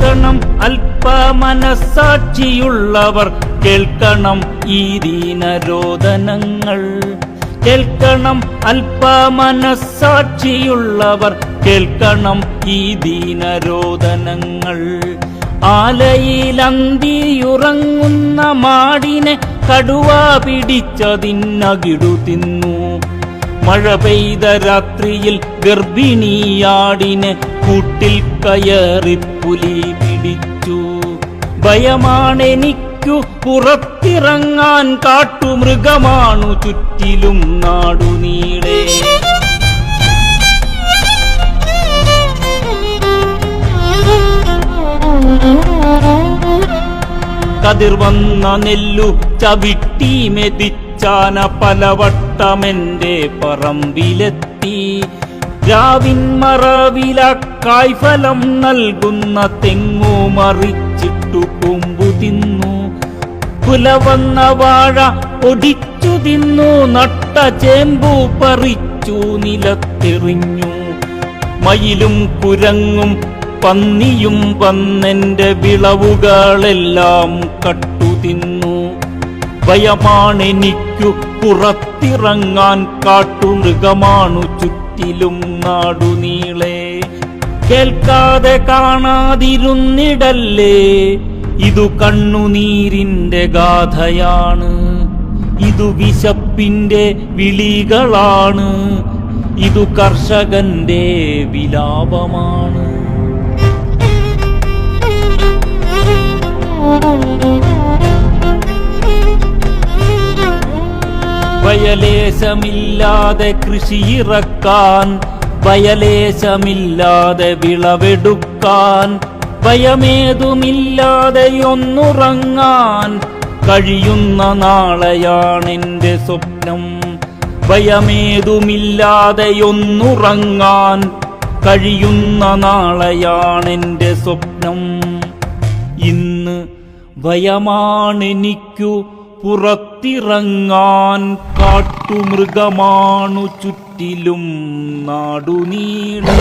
കേൾക്കണം അല്പ മനസ്സാക്ഷിയുള്ളവർ കേൾക്കണം ഈ ദീനരോധനങ്ങൾ കേൾക്കണം അല്പ മനസ്സാക്ഷിയുള്ളവർ കേൾക്കണം ഈ ദീനരോധനങ്ങൾ ആലയിലന്തിയുറങ്ങുന്ന മാടിനെ കടുവ പിടിച്ചതിന്നകിടു തിന്നു. മഴ പെയ്ത രാത്രിയിൽ ഗർഭിണിയാടിനെ കൂട്ടിൽ കയറി പുലി പിടിച്ചു. ഭയമാണെനിക്കു പുറത്തിറങ്ങാൻ കാട്ടുമൃഗമാണു ചുറ്റിലും നാടുനീളെ കതിർ വന്ന നെല്ലു ചവിട്ടി മെതിച്ചാന പലവട്ടമെന്റെ പറമ്പിലെത്തി. രാവിൻ മറവില കായ്ഫലം നൽകുന്ന തെങ്ങു മറിച്ചിട്ടു കൊമ്പു തിന്നു. കുലവന്ന വാഴ ഒടിച്ചു തിന്നു നട്ട ചേമ്പു പറിച്ചു നിലത്തെറിഞ്ഞു. മയിലും കുരങ്ങും പന്നിയും വന്നെന്റെ വിളവുകളെല്ലാം കട്ടുതിന്നു ഭയമാണെനിക്കു പുറത്തിറങ്ങാൻ കാട്ടുമൃഗമാണു ചുറ്റിലും നാടുനീളെ കേൾക്കാതെ കാണാതിരുന്നിടല്ലേ ഇതു കണ്ണുനീരിന്റെ ഗാഥയാണ്. ഇതു വിശപ്പിന്റെ വിളികളാണ്. ഇതു കർഷകന്റെ വിലാപമാണ്. വയലേശമില്ലാതെ കൃഷിയിറക്കാൻ വയലേശമില്ലാതെ വിളവെടുക്കാൻ ഭയമേതുമില്ലാതെ ഒന്നുറങ്ങാൻ കഴിയുന്ന നാളെയാണെന്റെ സ്വപ്നം. ഭയമേതുമില്ലാതെ ഒന്നുറങ്ങാൻ കഴിയുന്ന നാളെയാണെന്റെ സ്വപ്നം. ഇന്ന് ഭയമാണെനിക്കു പുറത്തിറങ്ങാൻ കാട്ടുമൃഗമാണു ചുറ്റിലും നാടുനീളേ